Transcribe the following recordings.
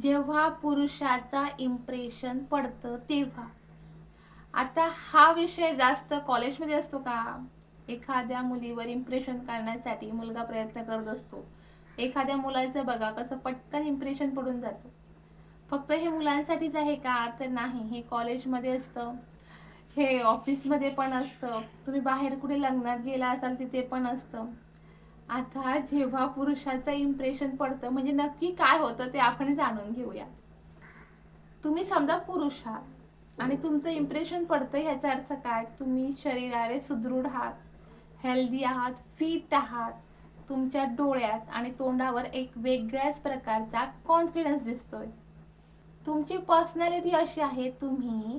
जेव्हा पुरुषाचा इम्प्रेशन पडतं तेव्हा. आता हा विषय जास्त कॉलेजमध्ये असतो का? एखाद्या मुलीवर इम्प्रेशन काढण्यासाठी मुलगा प्रयत्न करत असतो. एखाद्या मुलाचं बघा कसं पटकन इम्प्रेशन पडून जातं. फक्त हे मुलांसाठीच आहे का? तर नाही हे कॉलेजमध्ये असतं. हे ऑफिसमध्ये पण असतं. तुम्ही बाहेर कुठे लग्नात गेला असाल तिथे पण असतं. आता जेव्हा पुरुषाचं इम्प्रेशन पडतं म्हणजे नक्की काय होतं ते आपण जाणून घेऊया. तुम्ही समजा पुरुष आहात आणि तुमचं इम्प्रेशन पडतं ह्याचा अर्थ काय? तुम्ही शरीराने सुदृढ आहात हेल्दी आहात फिट आहात तुमच्या डोळ्यात आणि तोंडावर एक वेगळ्याच प्रकारचा कॉन्फिडन्स दिसतोय. तुमची पर्सनॅलिटी अशी आहे तुम्ही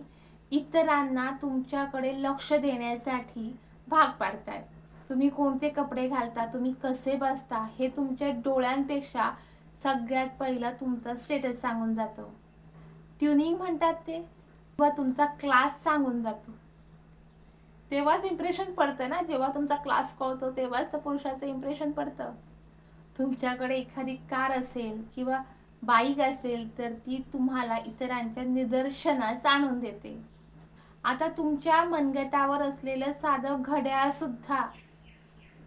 इतरांना तुमच्याकडे लक्ष देण्यासाठी भाग पाडताय तुम्ही कोणते कपडे घालता तुम्ही कसे बसता हे तुमच्या डोळ्यांपेक्षा सगळ्यात पहिलं तुमचं स्टेटस सांगून जातं. ट्युनिंग म्हणतात ते किंवा तुमचा क्लास सांगून जातो. तेव्हाच इम्प्रेशन पडतं ना जेव्हा तुमचा क्लास कळतो तेव्हाच त्या पुरुषाचं इम्प्रेशन पडतं. तुमच्याकडे एखादी कार असेल किंवा बाईक असेल तर ती तुम्हाला इतरांच्या निदर्शनास आणून देते. आता तुमच्या मनगटावर असलेलं साधं घड्याळ सुद्धा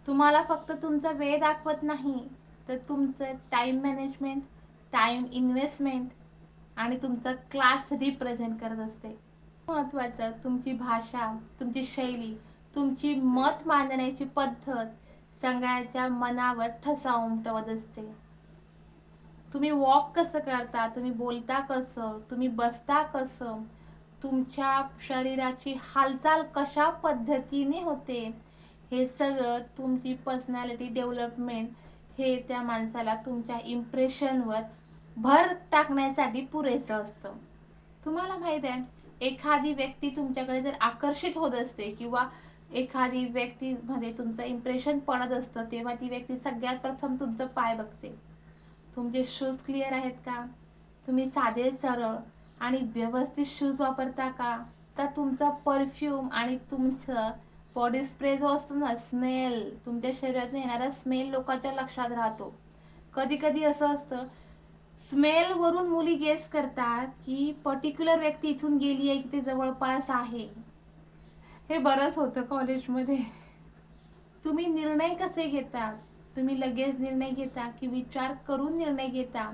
तुम्हाला फक्त तुमचा वेळ दाखवत नाही तर तुमचं टाईम मॅनेजमेंट टाईम इन्व्हेस्टमेंट आणि तुमचा क्लास रिप्रेझेंट करत असते. महत्त्वाचं तुमची भाषा तुमची शैली तुमची मत मांडण्याची पद्धत सगळ्यांच्या मनावर ठसा उमटवत असते. तुम्ही वॉक कसं करता तुम्ही बोलता कसं तुम्ही बसता कसं तुमच्या शरीराची हालचाल कशा पद्धतीने होते हे सगळं तुमची पर्सनॅलिटी डेव्हलपमेंट हे त्या माणसाला तुमच्या इम्प्रेशनवर भर टाकण्यासाठी पुरेसं असतं. तुम्हाला माहीत आहे एखादी व्यक्ती तुमच्याकडे जर आकर्षित होत असते किंवा एखादी व्यक्तीमध्ये तुमचं इम्प्रेशन पडत असतं तेव्हा ती व्यक्ती सगळ्यात प्रथम तुमचं पाय बघते. तुमचे शूज क्लिअर आहेत का? तुम्ही साधे सरळ आणि व्यवस्थित शूज वापरता का? तर तुमचा परफ्यूम आणि तुमचं बॉडी स्प्रे जो असतो ना स्मेल तुमच्या शरीरातून येणारा स्मेल लोकांच्या लक्षात राहतो. कधी कधी असं असतं स्मेलवरून मुली गेस करतात की पर्टिक्युलर व्यक्ती इथून गेली आहे की ते जवळपास आहे. हे बरंच होतं कॉलेजमध्ये तुम्ही निर्णय कसे घेता? तुम्ही लगेच निर्णय घेता की विचार करून निर्णय घेता?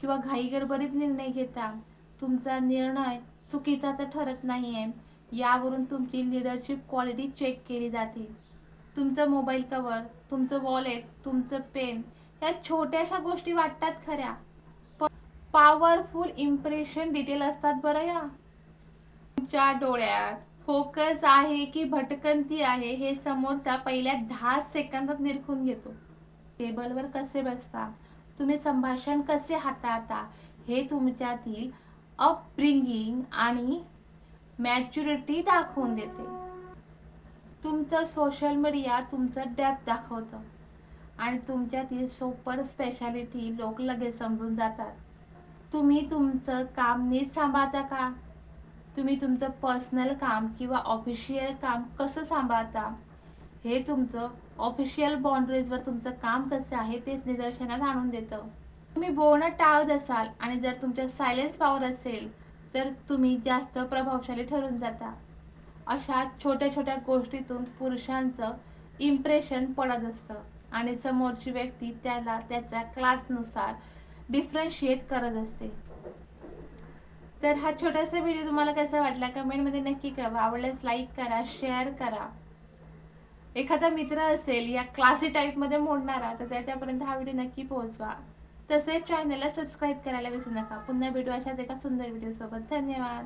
किंवा घाईगडबडीत निर्णय घेता? तुमचा निर्णय चुकीचा तर ठरत नाही आहे यावरून तुमची लिडरशिप क्वालिटी चेक केली जाते. तुमचं मोबाईल कवर तुमचं वॉलेट तुमचं पेन या छोट्याशा गोष्टी वाटतात खऱ्या. पॉवरफुल इम्प्रेशन डिटेल असतात बरं या. तुमच्या डोळ्यात फोकस आहे की भटकंती आहे हे समोरचा पहिल्या दहा सेकंदात निरखून घेतो. टेबलवर कसे बसता? तुम्ही संभाषण कसे हाताळता? हे तुमच्यातील अपब्रिंगिंग आणि मॅच्युरिटी दाखवून देते. तुमचं सोशल मीडिया तुमचं डेप्थ दाखवतं. आणि तुमच्यातील सुपर स्पेशालिटी लोक लगेच समजून जातात. तुम्ही तुमचं काम नीट सांभाळता का? तुम्ही तुमचं पर्सनल काम किंवा ऑफिशियल काम कसं सांभाळता? हे तुमचं ऑफिशियल बाउंड्रीजवर तुमचं काम कसं आहे तेच निदर्शनात आणून देतं. तुम्ही बोलणं टाळत असाल आणि जर तुमच्या सायलेन्स पॉवर असेल तर तुम्ही जास्त प्रभावशाली ठरून जाता. अशा छोट्या छोट्या गोष्टीतून पुरुषांचं इम्प्रेशन पडत असतं. आणि समोरची व्यक्ती त्याला त्याच्या क्लासनुसार डिफरन्शिएट करत असते. तर हा छोटासा व्हिडिओ तुम्हाला कसा वाटला कमेंटमध्ये नक्की कळवा. आवडल्यास लाईक करा शेअर करा. एखादा मित्र असेल या क्लासी टाईपमध्ये मोडणारा तर त्याच्यापर्यंत हा व्हिडिओ नक्की पोहोचवा. तसेच चॅनलला सबस्क्राईब करायला विसरू नका. पुन्हा भेटू अशाच एका सुंदर व्हिडिओसोबत धन्यवाद.